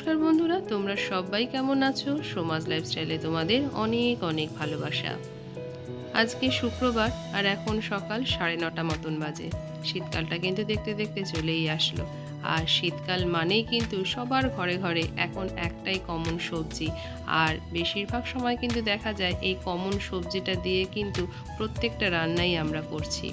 নমস্কার বন্ধুরা, তোমরা সবাই কেমন আছো? সমাজ লাইফস্টাইলে তোমাদের অনেক অনেক ভালোবাসা। আজকে শুক্রবার আর এখন সকাল সাড়ে নটা মতন বাজে। শীতকালটা কিন্তু দেখতে দেখতে চলেই আসলো। আর শীতকাল মানেই কিন্তু সবার ঘরে ঘরে এখন একটাই কমন সবজি। আর বেশিরভাগ সময় কিন্তু দেখা যায় এই কমন সবজিটা দিয়ে কিন্তু প্রত্যেকটা রান্নাই আমরা করছি।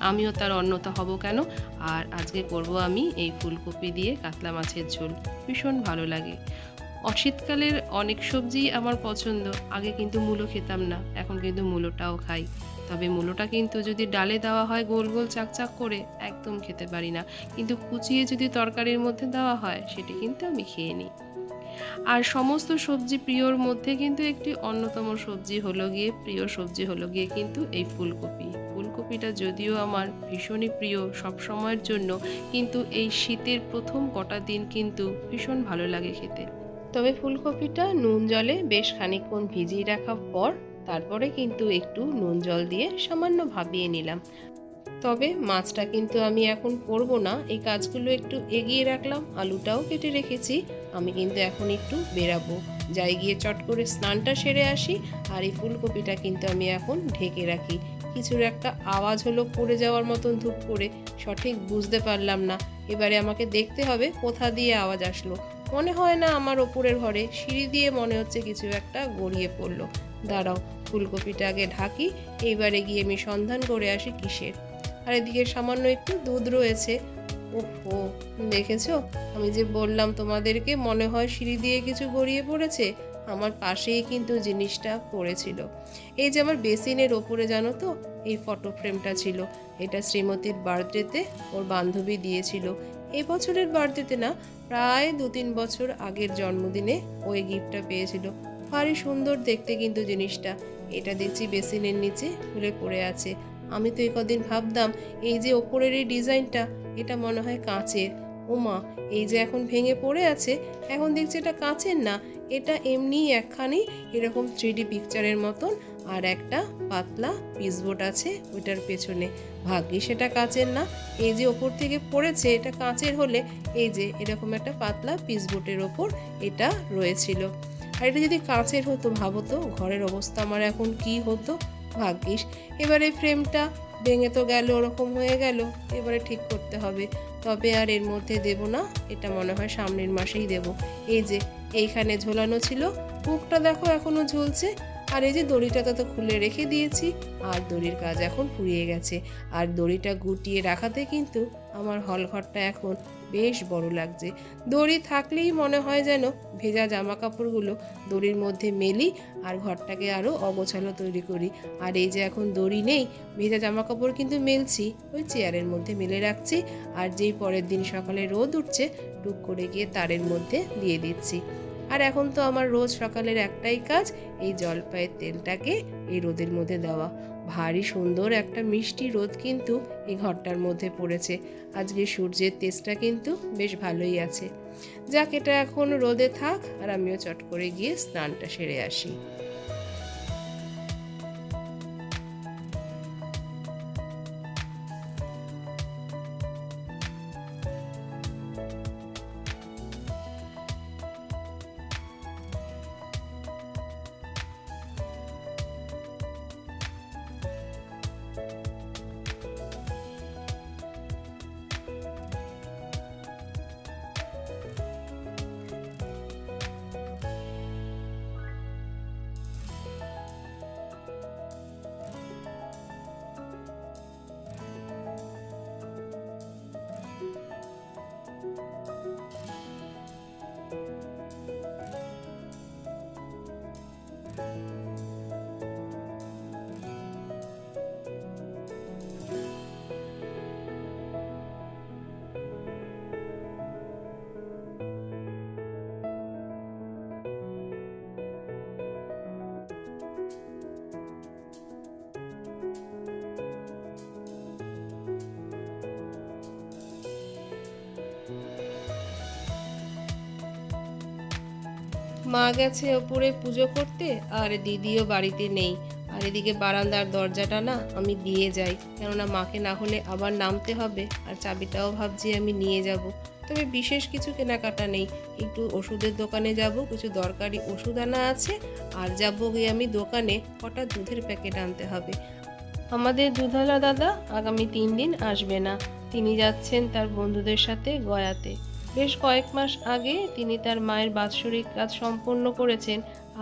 আমিও তার অন্যতা হব কেন? আর আজকে করব আমি এই ফুলকপি দিয়ে কাতলা মাছের ঝোল। ভীষণ ভালো লাগে। অশীতকালের অনেক সবজি আমার পছন্দ। আগে কিন্তু মূলো খেতাম না, এখন কিন্তু মূলোটাও খাই। তবে মূলোটা কিন্তু যদি ডালে দেওয়া হয় গোল গোল চাকচাক করে, একদম খেতে পারি না। কিন্তু কুচিয়ে যদি তরকারির মধ্যে দেওয়া হয়, সেটি কিন্তু আমি খেয়ে নিই। আর সমস্ত সবজি প্রিয়র মধ্যে কিন্তু একটি অন্যতম সবজি হলো গিয়ে, প্রিয় সবজি হলো গিয়ে কিন্তু এই ফুলকপি। ফুলকপিটা যদিও আমার ভীষণই প্রিয় সব সময়ের জন্য, কিন্তু এই শীতের প্রথম কটা দিন কিন্তু ভীষণ ভালো লাগে খেতে। তবে ফুলকপিটা নুন জলে বেশ খানিকক্ষণ ভিজিয়ে রাখার পর, তারপরে কিন্তু একটু নুন জল দিয়ে সামান্য ভাবিয়ে নিলাম। তবে মাছটা কিন্তু আমি এখন করব না, এই কাজগুলো একটু এগিয়ে রাখলাম, আলুটাও কেটে রেখেছি, আমি কিন্তু এখন একটু বেরাবো। যাই গিয়ে চট করে স্নানটা সেরে আসি, আর এই ফুলকপিটা কিন্তু আমি এখন ঢেকে রাখি। কিছুর একটা আওয়াজ হলো পড়ে যাওয়ার মতন ধূপ করে সঠিক বুঝতে পারলাম না। এবারে আমাকে দেখতে হবে কোথা দিয়ে আওয়াজ আসলো। মনে হয় না আমার ওপরের ঘরে। সিঁড়ি দিয়ে মনে হচ্ছে কিছু একটা গড়িয়ে পড়ল। দাঁড়াও, ফুলকপিটা আগে ঢাকি, এইবারে গিয়ে আমি সন্ধান করে আসি কিসের। আর এদিকে সামান্য একটু দুধ রয়েছে। ওহো, দেখেছ? আমি যে বললাম তোমাদেরকে মনে হয় সিঁড়ি দিয়ে কিছু গড়িয়ে পড়েছে। আমার পাশেই কিন্তু জিনিসটা পড়েছিল। এই যে আমার বেসিনের ওপরে, জানো তো? এই ফটো ফ্রেমটা ছিল। এটা শ্রীমতীর বার্থডেতে ওর বান্ধবী দিয়েছিল। বছরের বার্থডেতে না, প্রায় দু তিন বছর আগের জন্মদিনে ওই গিফটটা পেয়েছিল। ভারী সুন্দর দেখতে কিন্তু জিনিসটা। এটা দেখছি বেসিনের নিচে খুলে পড়ে আছে। আমি তো এই কদিন ভাবতাম, এই যে ওপরের এই ডিজাইনটা, এটা মনে হয় কাঁচের। ওমা, এই যে এখন ভেঙে পড়ে আছে, এখন দেখছি এটা কাঁচের না, এটা এমনি একখানি এরকম থ্রি পিকচারের মতন, আর একটা পাতলা পিসবোর্ড আছে ওইটার পেছনে। ভাগ্যি সেটা কাঁচের না, এই যে ওপর থেকে পড়েছে এটা কাঁচের হলে এই যে এরকম একটা পাতলা পিসবোর্ডের ওপর এটা রয়েছিল। আর এটা যদি কাঁচের হতো, ভাবো তো, ঘরের অবস্থা আমার এখন কি হতো? ভাগ্যিস, এবারে ফ্রেমটা ভেঙে তো গেল, ওরকম হয়ে গেল, এবারে ঠিক করতে হবে। তবে আর এর মধ্যে দেব না, এটা মনে হয় সামনের মাসেই দেব। এই যে, এইখানে ঝোলানো ছিল কুকটা দেখো এখনও ঝুলছে, আর এই যে দড়িটা তো খুলে রেখে দিয়েছি, আর দড়ির কাজ এখন ফুরিয়ে গেছে। আর দড়িটা গুটিয়ে রাখাতে কিন্তু আমার হলঘরটা এখন বেশ বড় লাগছে। দড়ি থাকলেই মনে হয় যেন ভেজা জামা কাপড়গুলো দড়ির মধ্যে মেলি আর ঘরটাকে আরও অগোছালো তৈরি করি। আর এই যে এখন দড়ি নেই, ভেজা জামা কাপড় কিন্তু মেলছি। ওই চেয়ারের মধ্যে মেলে রাখছি আর যেই পরের দিন সকালে রোদ উঠছে, টুক করে গিয়ে তারের মধ্যে দিয়ে দিচ্ছি। আর এখন তো আমার রোজ সকালের একটাই কাজ, এই জলপাইয়ের তেলটাকে এই রোদের মধ্যে দেওয়া। ভারী সুন্দর একটা মিষ্টি রোদ কিন্তু এই ঘরটার মধ্যে পড়েছে। আজকে সূর্যের তেজটা কিন্তু বেশ ভালোই আছে। যাক, এটা এখন রোদে থাক আর আমিও চট করে গিয়ে স্নানটা সেরে আসি। মা গেছে ওপরে পুজো করতে, আর দিদিও বাড়িতে নেই। আর এদিকে বারান্দার দরজাটা না আমি দিয়ে যাই, কেননা মাকে না হলে আবার নামতে হবে, আর চাবিটাও ভাবছি আমি নিয়ে যাব। তবে বিশেষ কিছু কেনাকাটা নেই, একটু ওষুধের দোকানে যাব, কিছু দরকারি ওষুধ আনা আছে, আর যাব গিয়ে আমি দোকানে কটা দুধের প্যাকেট আনতে হবে। আমাদের দুধালা দাদা আগামী তিন দিন আসবে না, তিনি যাচ্ছেন তার বন্ধুদের সাথে গয়াতে। বেশ কয়েক মাস আগে তিনি তার মায়ের বাৎসরিক কাজ সম্পন্ন করেছেন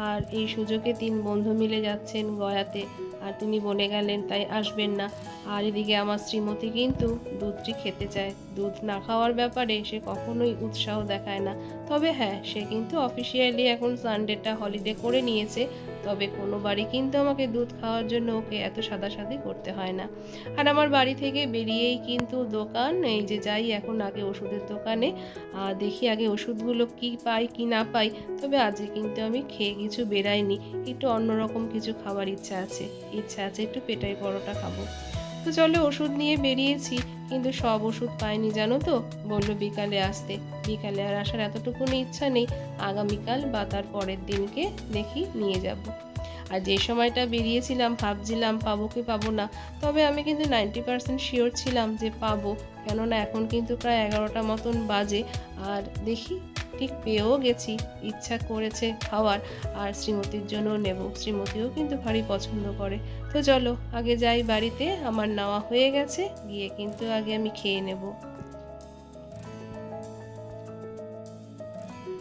আর এই সুযোগে তিন বন্ধু মিলে যাচ্ছেন গয়াতে। আর তিনি বনে গেলেন, তাই আসবেন না। আর এদিকে আমার শ্রীমতী কিন্তু দুধটি খেতে চায়। দুধ না খাওয়ার ব্যাপারে সে কখনোই উৎসাহ দেখায় না। তবে হ্যাঁ সে কিন্তু অফিসিয়ালি এখন সানডেটা হলিডে করে নিয়েছে। তবে কোনো বাড়ি কিন্তু আমাকে দুধ খাওয়ার জন্য ওকে এত সাদাসাদি করতে হয় না। আর আমার বাড়ি থেকে বেরিয়েই কিন্তু দোকান, এই যে যাই এখন আগে ওষুধের দোকানে দেখি আগে ওষুধগুলো কি পাই, কি না পাই। তবে আজকে কিন্তু আমি খেয়ে কিছু বেরাইনি। একটু অন্যরকম কিছু খাবার ইচ্ছা আছে। ইচ্ছা আছে একটু পেটাই পরোটা খাব। তো চলো ওষুধ নিয়ে বেরিয়েছি, কিন্তু সব ওষুধ পাইনি, জানো তো? বলল বিকালে আসতে। বিকালে আর আসার এতটুকুনি ইচ্ছা নেই, আগামীকাল বা তার পরের দিনকে দেখি নিয়ে যাব। আর যে সময়টা বেরিয়েছিলাম, ভাবছিলাম পাবো কি পাবো না, তবে আমি কিন্তু নাইনটি পার্সেন্ট শিওর ছিলাম যে পাবো। কেননা এখন কিন্তু প্রায় এগারোটা মতন বাজে, আর দেখি ঠিক পেয়েও গেছি, ইচ্ছা করেছে খাওয়ার। আর শ্রীমতীর জন্য নেব। শ্রীমতিও কিন্তু ভারী পছন্দ করে। তো চলো, আগে যাই বাড়িতে, আমার নেওয়া হয়ে গেছে, গিয়ে কিন্তু আগে আমি খেয়ে নেব।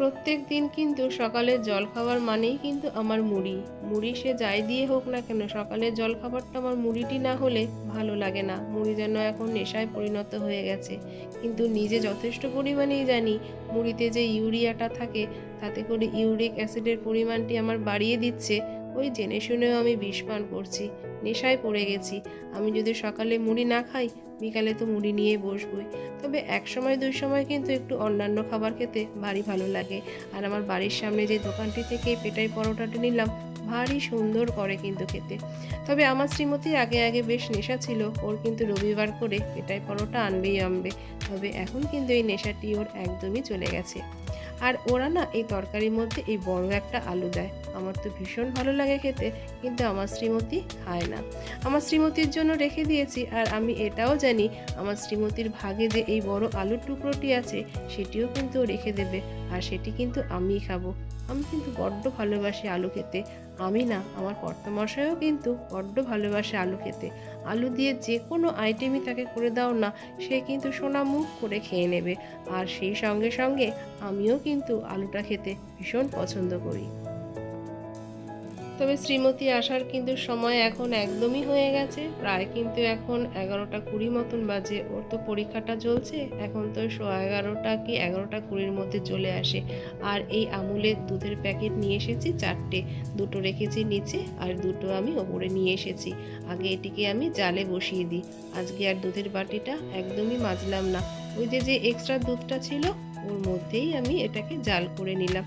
প্রত্যেক দিন কিন্তু সকালে জল খাবার মানেই কিন্তু আমার মুড়ি। মুড়ি সে যাই দিয়ে হোক না কেন সকালে জল খাবারটা আমার মুড়িটি না হলে ভালো লাগে না। মুড়ি যেন এখন নেশায় পরিণত হয়ে গেছে। কিন্তু নিজে যথেষ্ট পরিমাণেই জানি মুড়িতে যে ইউরিয়াটা থাকে, তাতে করে ইউরিক অ্যাসিডের পরিমাণটি আমার বাড়িয়ে দিচ্ছে। ওই জেনে শুনেও আমি বিষ পান করছি, নেশায় পড়ে গেছি। আমি যদি সকালে মুড়ি না খাই, বিকালে তো মুড়ি নিয়ে বসবই। তবে এক সময় দুই সময় কিন্তু একটু অন্যান্য খাবার খেতে ভারী ভালো লাগে। আর আমার বাড়ির সামনে যে দোকানটি থেকে পেটাই পরোটাটা নিলাম, ভারী সুন্দর করে কিন্তু খেতে। তবে আমার শ্রীমতীর আগে আগে বেশ নেশা ছিল, ওর কিন্তু রবিবার করে পেটাই পরোটা আনবেই আনবে। তবে এখন কিন্তু এই নেশাটি ওর একদমই চলে গেছে। আর ওরা না এই তরকারির মধ্যে এই বড় একটা আলু দেয়। আমার তো ভীষণ ভালো লাগে খেতে, কিন্তু আমার শ্রীমতী খায় না। আমার শ্রীমতীর জন্য রেখে দিয়েছি আর আমি এটাও জানি আমার শ্রীমতীর ভাগে যে এই বড় আলুর টুকরোটি আছে, সেটিও কিন্তু রেখে দেবে। আর সেটি কিন্তু আমিই খাব। আমি কিন্তু বড্ড ভালোবাসি আলু খেতে। আমি না, আমার কর্তামশাইও কিন্তু বড্ড ভালোবাসে আলু খেতে। আলু দিয়ে যে কোনো আইটেমই তাকে করে দাও না, সে কিন্তু সোনা মুখ করে খেয়ে নেবে। আর সেই সঙ্গে সঙ্গে আমিও কিন্তু আলুটা খেতে ভীষণ পছন্দ করি। তবে শ্রীমতী আসার কিন্তু সময় এখন একদমই হয়ে গেছে। প্রায় কিন্তু এখন এগারোটা কুড়ি মতন বাজে। ওর তো পরীক্ষাটা চলছে। এখন তো শো এগারোটা কি এগারোটা কুড়ির মধ্যে চলে আসে। আর এই আমুলের দুধের প্যাকেট নিয়ে এসেছি চারটে। দুটো রেখেছি নিচে আর দুটো আমি ওপরে নিয়ে এসেছি। আগে এটিকে আমি জালে বসিয়ে দিই। আজকে আর দুধের বাটিটা একদমই মাজলাম না। ওই যে যে এক্সট্রা দুধটা ছিল, ওর মধ্যেই আমি এটাকে জাল করে নিলাম।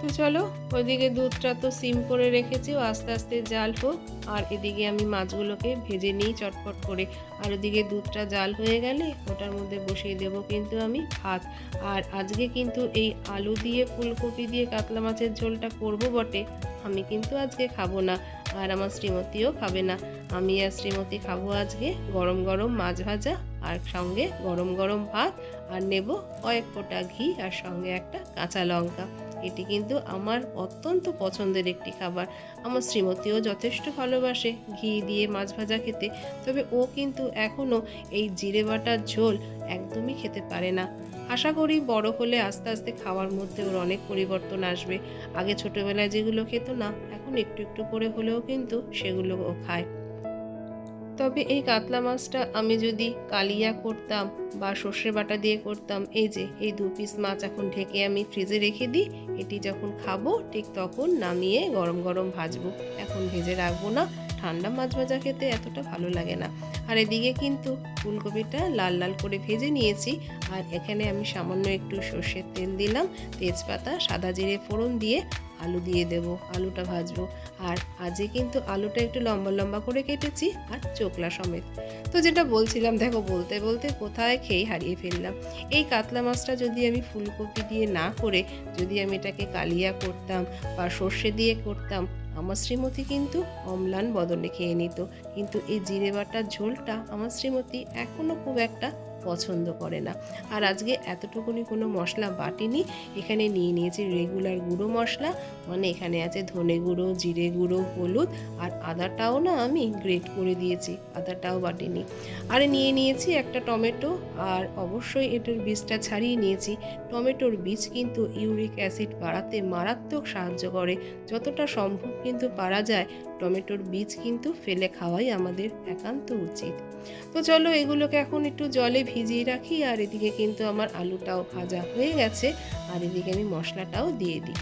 তো চলো, ওইদিকে দুধটা তো সিম করে রেখেছি আস্তে আস্তে জাল হোক। আর এদিকে আমি মাছগুলোকে ভেজে নিই চটপট করে। আর ওদিকে দুধটা জাল হয়ে গেলে ওটার মধ্যে বসিয়ে দেব কিন্তু আমি ভাত। আর আজকে কিন্তু এই আলু দিয়ে, ফুলকপি দিয়ে কাতলা মাছের ঝোলটা করব বটে। আমি কিন্তু আজকে খাব না, আর আমার শ্রীমতীও খাবে না। আমি আর শ্রীমতী খাব আজকে গরম গরম মাছ ভাজা আর সঙ্গে গরম গরম ভাত। আর নেব কয়েক ফোঁটা ঘি আর সঙ্গে একটা কাঁচা লঙ্কা। এটি কিন্তু আমার অত্যন্ত পছন্দের একটি খাবার। আমার শ্রীমতীও যথেষ্ট ভালোবাসে ঘি দিয়ে মাছ ভাজা খেতে, তবে ও কিন্তু এখনও এই জিরে বাটার ঝোল একদমই খেতে পারে না। আশা করি বড় হলে আস্তে আস্তে খাওয়ার মধ্যে ওর অনেক পরিবর্তন আসবে। আগে ছোটবেলায় যেগুলো খেত না, এখন একটু একটু করে হলেও কিন্তু সেগুলো ও খায়। তবে এই কাতলা মাছটা আমি যদি কালিয়া করতাম বা সর্ষে বাটা দিয়ে করতাম, এই যে, এই দু পিস মাছ এখন ঢেকে আমি ফ্রিজে রেখে দিই, এটি যখন খাব ঠিক তখন নামিয়ে গরম গরম ভাজবো। এখন ভেজে রাখব না, ঠান্ডা মাছ ভাজা খেতে এতটা ভালো লাগে না। আর এদিকে কিন্তু ফুলকপিটা লাল লাল করে ভেজে নিয়েছি, আর এখানে আমি সামান্য একটু সর্ষের তেল দিলাম, তেজপাতা, সাদা জিরে ফোড়ন দিয়ে আলু দিয়ে দেব, আলুটা ভাজবো। আর আজকে কিন্তু আলুটা একটু লম্বা লম্বা করে কেটেছি আর চোকলা সমেত। তো যেটা বলছিলাম, দেখো বলতে বলতে কোথায় খেয়ে হারিয়ে ফেললাম। এই কাতলা মাছটা যদি আমি ফুলকপি দিয়ে না করে যদি আমি এটাকে কালিয়া করতাম বা সর্ষে দিয়ে করতাম, আমার শ্রীমতী কিন্তু অম্লান বদলে খেয়ে নিত। কিন্তু এই জিরে বাটার ঝোলটা আমার শ্রীমতী এখনও খুব একটা পছন্দ করে না। আর আজকে এতটুকুনি কোনো মশলা বাটিনি। এখানে নিয়ে নিয়েছি রেগুলার গুঁড়ো মশলা। মানে এখানে আছে ধনে গুঁড়ো, জিরে গুঁড়ো, হলুদ আর আদাটাও না আমি গ্রেট করে দিয়েছি, আদাটাও বাটিনি। আর নিয়ে নিয়েছি একটা টমেটো আর অবশ্যই এটার বীজটা ছাড়িয়ে নিয়েছি। টমেটোর বীজ কিন্তু ইউরিক অ্যাসিড বাড়াতে মারাত্মক সাহায্য করে। যতটা সম্ভব কিন্তু পারা যায়, টমেটোর বীজ কিন্তু ফেলে খাওয়াই আমাদের একান্ত উচিত। তো চলো এগুলোকে এখন একটু জলে ভিজিয়ে রাখি, আর এদিকে কিন্তু আমার আলুটাও ভাজা হয়ে গেছে, আর এদিকে আমি মশলাটাও দিয়ে দিই।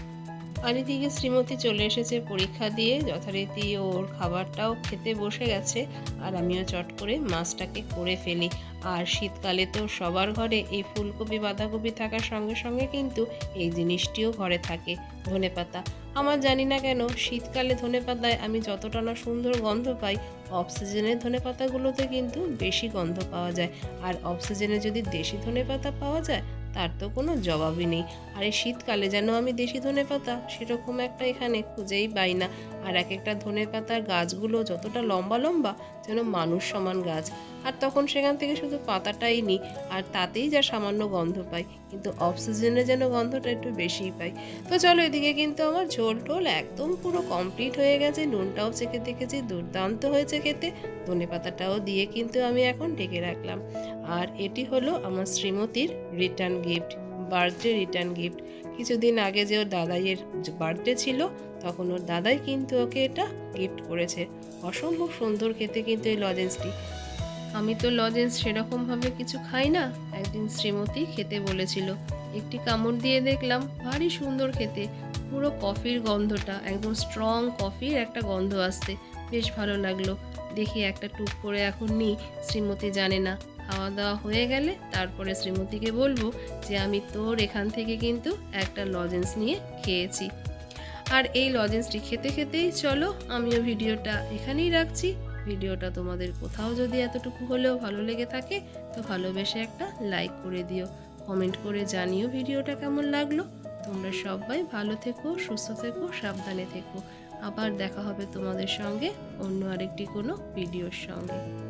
আর এদিকে শ্রীমতী চলে এসেছে পরীক্ষা দিয়ে, যথারীতি ওর খাবারটাও খেতে বসে গেছে আর আমিও চট করে মাছটাকে করে ফেলি। আর শীতকালে তো সবার ঘরে এই ফুলকপি, বাঁধাকপি থাকার সঙ্গে সঙ্গে কিন্তু এই জিনিসটিও ঘরে থাকে। ধনেপাতা। আমার জানি না কেন, শীতকালে ধনেপাতায় আমি যতটা না সুন্দর গন্ধ পাই অফ সিজনের ধনেপাতাগুলোতে কিন্তু বেশি গন্ধ পাওয়া যায়। আর অফ সিজনে যদি দেশি ধনেপাতা পাওয়া যায় তার তো কোনো জবাবই নেই। আর এই শীতকালে যেন আমি দেশি ধনে পাতা, সেরকম একটা এখানে খুঁজেই পাই না। আর এক একটা ধনে পাতার গাছগুলো যতটা লম্বা লম্বা যেন মানুষ সমান গাছ। আর তখন সেখান থেকে শুধু পাতাটাই নিই আর তাতেই যা সামান্য গন্ধ পাই। কিন্তু অফ সিজনে যেন গন্ধটা একটু বেশিই পাই। তো চলো এদিকে কিন্তু আমার ঝোল টোল একদম পুরো কমপ্লিট হয়ে গেছে। নুনটাও চেখে দেখেছি, দুর্দান্ত হয়েছে খেতে। ধনে পাতাটাও দিয়ে কিন্তু আমি এখন ঢেকে রাখলাম। আর এটি হলো আমার শ্রীমতীর return gift birthday return gift কিছুদিন আগে যে ওর দাদাইয়ের বার্থডে ছিল, তখন ওর দাদাই কিন্তু ওকে এটা গিফট করেছে। অসম্ভব সুন্দর খেতে কিন্তু এই লজেন্সটি আমি তো লজেন্স সেরকমভাবে কিছু খাই না, একদিন শ্রীমতী খেতে বলেছিল। একটি কামড় দিয়ে দেখলাম, ভারী সুন্দর খেতে। পুরো কফির গন্ধটা, একদম স্ট্রং কফির একটা গন্ধ আসছে। বেশ ভালো লাগল। দেখি একটা টুক করে এখন নিই শ্রীমতী জানে না। খাওয়া দাওয়া হয়ে গেলে তারপরে শ্রীমতীকে বলব যে আমি তোর এখান থেকে কিন্তু একটা লজেন্স নিয়ে খেয়েছি। আর এই লজেন্সটি খেতে খেতেই চলো, আমিও ভিডিওটা এখানেই রাখছি। ভিডিওটা তোমাদের কোথাও যদি এতটুকু হলেও ভালো লেগে থাকে, তো ভালোবেসে একটা লাইক করে দিও। কমেন্ট করে জানিও ভিডিওটা কেমন লাগল। তোমরা সবাই ভালো থেকো, সুস্থ থেকো, সাবধানে থেকো। আবার দেখা হবে তোমাদের সঙ্গে অন্য আরেকটি কোনো ভিডিওর সঙ্গে।